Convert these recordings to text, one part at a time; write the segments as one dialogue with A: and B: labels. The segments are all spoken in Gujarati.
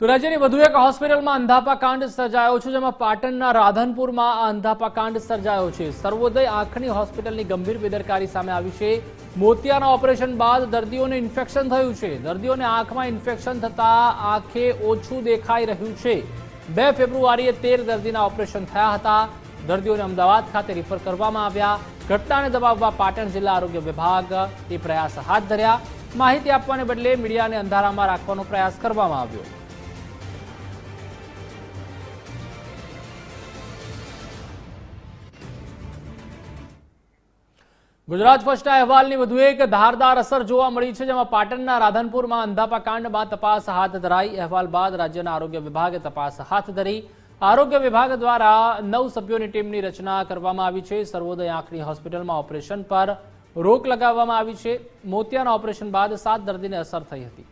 A: તો રાજ્યની વધુ એક હોસ્પિટલમાં અંધાપા કાંડ સર્જાયો છે, જેમાં પાટણના રાધનપુરમાં આ અંધાપા કાંડ સર્જાયો છે. સર્વોદય આંખની હોસ્પિટલની ગંભીર બેદરકારી સામે આવી છે. મોતિયાના ઓપરેશન બાદ દર્દીઓને ઇન્ફેક્શન થયું છે. દર્દીઓને આંખમાં ઇન્ફેક્શન થતા આંખે ઓછું દેખાઈ રહ્યું છે. બે ફેબ્રુઆરીએ તેર દર્દીના ઓપરેશન થયા હતા. દર્દીઓને અમદાવાદ ખાતે રિફર કરવામાં આવ્યા. ઘટનાને દબાવવા પાટણ જિલ્લા આરોગ્ય વિભાગ એ પ્રયાસ હાથ ધર્યા. માહિતી આપવાને બદલે મીડિયાને અંધારામાં રાખવાનો પ્રયાસ કરવામાં આવ્યો. ગુજરાત ફર્સ્ટના અહેવાલની વધુ એક ધારદાર અસર જોવા મળી છે, જેમાં પાટણના રાધનપુરમાં અંધાપા કાંડ બાદ તપાસ હાથ ધરાઈ. અહેવાલ બાદ રાજ્યના આરોગ્ય વિભાગે તપાસ હાથ ધરી. આરોગ્ય વિભાગ દ્વારા નવ સભ્યોની ટીમની રચના કરવામાં આવી છે. સર્વોદય આંખની હોસ્પિટલમાં ઓપરેશન પર રોક લગાવવામાં આવી છે. મોતિયાના ઓપરેશન બાદ સાત દર્દીને અસર થઈ હતી.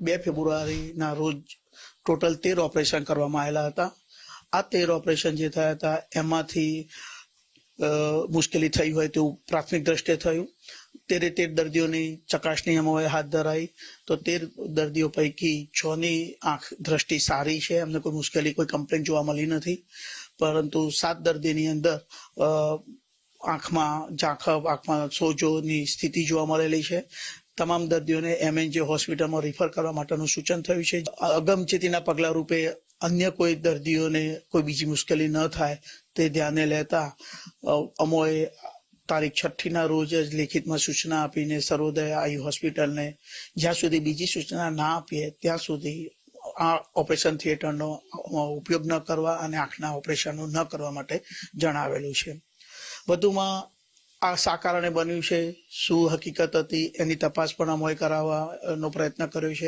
B: બે ફેબ્રુઆરીના રોજ ટોટલ તેર ઓપરેશન કરવામાં આવેલા હતા. આ તેર ઓપરેશન જે થયા હતા, એમાંથી મુશ્કેલી થઈ હોય તેવું પ્રાથમિક દ્રષ્ટિએ થયું. તેરે તેર દર્દીઓની ચકાસણી અમે હાથ ધરાઈ. તો તેર દર્દીઓ પૈકી છ ની આંખ દ્રષ્ટિ સારી છે, એમને કોઈ મુશ્કેલી, કોઈ કમ્પ્લેન જોવા મળી નથી. પરંતુ સાત દર્દીની અંદર આંખમાં ઝાંખપ આંખમાં સોજોની સ્થિતિ જોવા મળેલી છે. તમામ દર્દીઓને એમએનજે હોસ્પિટલમાં રિફર કરવા માટેનું સૂચન થયું છે. અગમચેતીના પગલા રૂપે અન્ય કોઈ દર્દીઓને કોઈ બીજી મુશ્કેલી ન થાય તે ધ્યાને લેતા અમોએ તારીખ છઠ્ઠીના રોજ જ લેખિતમાં સૂચના આપીને સર્વોદય આઈ હોસ્પિટલને જ્યાં સુધી બીજી સૂચના ના આપીએ ત્યાં સુધી આ ઓપરેશન થિયેટરનો ઉપયોગ ન કરવા અને આંખના ઓપરેશનો ન કરવા માટે જણાવેલું છે. વધુમાં આ શા કારણે બન્યું છે? શું હકીકત હતી? એની તપાસ પણ અમોએ કરાવવાનો પ્રયત્ન કર્યો છે.